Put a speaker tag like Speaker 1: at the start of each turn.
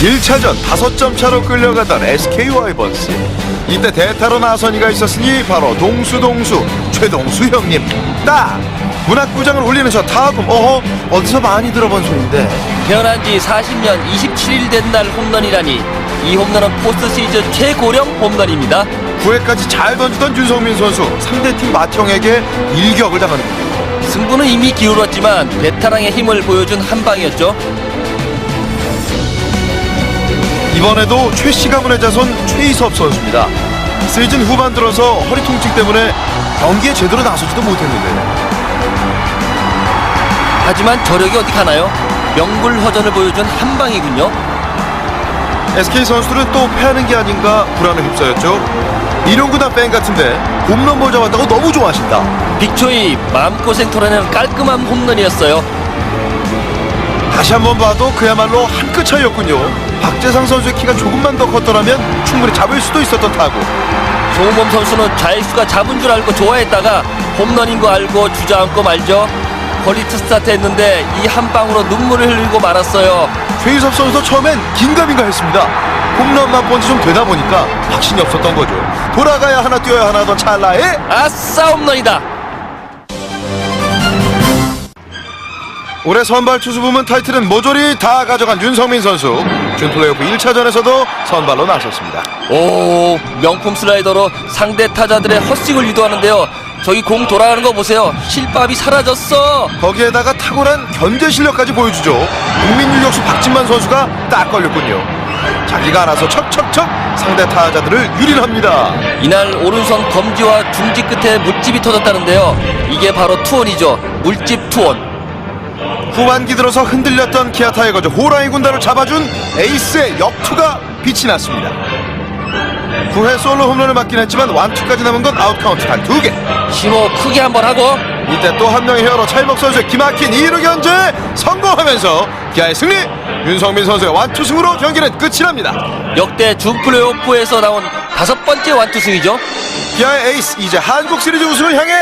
Speaker 1: 1차전 5점 차로 끌려가던 SK 와이번스 이때 대타로 나선 이가 있었으니 바로 동수동수 최동수 형님. 딱! 문학구장을 울리면서 타금 어허 어디서 많이 들어본 소리인데.
Speaker 2: 태어난 지 40년 27일 된 날 홈런이라니. 이 홈런은 포스트 시즌 최고령 홈런입니다.
Speaker 1: 9회까지 잘 던지던 윤성민 선수 상대팀 마청에게 일격을 당하는군요
Speaker 2: 승부는 이미 기울었지만 베테랑의 힘을 보여준 한 방이었죠.
Speaker 1: 이번에도 최씨 가 문의 자손 최희섭 선수입니다 시즌 후반 들어서 허리 통증 때문에 경기에 제대로 나서지도 못했는데
Speaker 2: 하지만 저력이 어디 가나요? 명불허전을 보여준 한 방이군요.
Speaker 1: SK 선수들은 또 패하는 게 아닌가 불안에 휩싸였죠. 일용구단 팬 같은데 홈런 볼 잡았다고 너무 좋아하신다.
Speaker 2: 빅초이 마음고생 털어내는 깔끔한 홈런이었어요.
Speaker 1: 다시 한번 봐도 그야말로 한 끗 차이였군요. 박재상 선수의 키가 조금만 더 컸더라면 충분히 잡을 수도 있었던 타구.
Speaker 2: 조은범 선수는 좌익수가 잡은 줄 알고 좋아했다가 홈런인 거 알고 주저앉고 말죠. 퀄리트 스타트 했는데 이 한 방으로 눈물을 흘리고 말았어요.
Speaker 1: 최희섭 선수도 처음엔 긴가민가 했습니다. 홈런 맛본 지 좀 되다 보니까 확신이 없었던 거죠. 돌아가야 하나 뛰어야 하나 하던 찰나에
Speaker 2: 아싸 홈런이다.
Speaker 1: 올해 선발 투수 부문 타이틀은 모조리 다 가져간 윤성민 선수. 준 플레이오프 1차전에서도 선발로 나섰습니다.
Speaker 2: 오 명품 슬라이더로 상대 타자들의 헛스윙을 유도하는데요. 저기 공 돌아가는 거 보세요. 실밥이 사라졌어.
Speaker 1: 거기에다가 탁월한 견제 실력까지 보여주죠. 국민 유격수 박진만 선수가 딱 걸렸군요. 자기가 알아서 척척척 상대 타자들을 유린합니다.
Speaker 2: 이날 오른손 검지와 중지 끝에 물집이 터졌다는데요. 이게 바로 투원이죠. 물집 투원.
Speaker 1: 후반기 들어서 흔들렸던 기아 타이거즈 호랑이 군단을 잡아준 에이스의 역투가 빛이 났습니다. 9회 솔로 홈런을 맞긴 했지만 완투까지 남은 건 아웃 카운트 단두 개.
Speaker 2: 심호 크게 한번 하고
Speaker 1: 이때 또 한 명의 히어로 찰목 선수의 기막힌 2루 견제 성공하면서 기아의 승리. 윤성민 선수의 완투승으로 경기는 끝이 납니다.
Speaker 2: 역대 준 플레이오프에서 나온 다섯 번째 완투승이죠.
Speaker 1: 기아의 에이스 이제 한국 시리즈 우승을 향해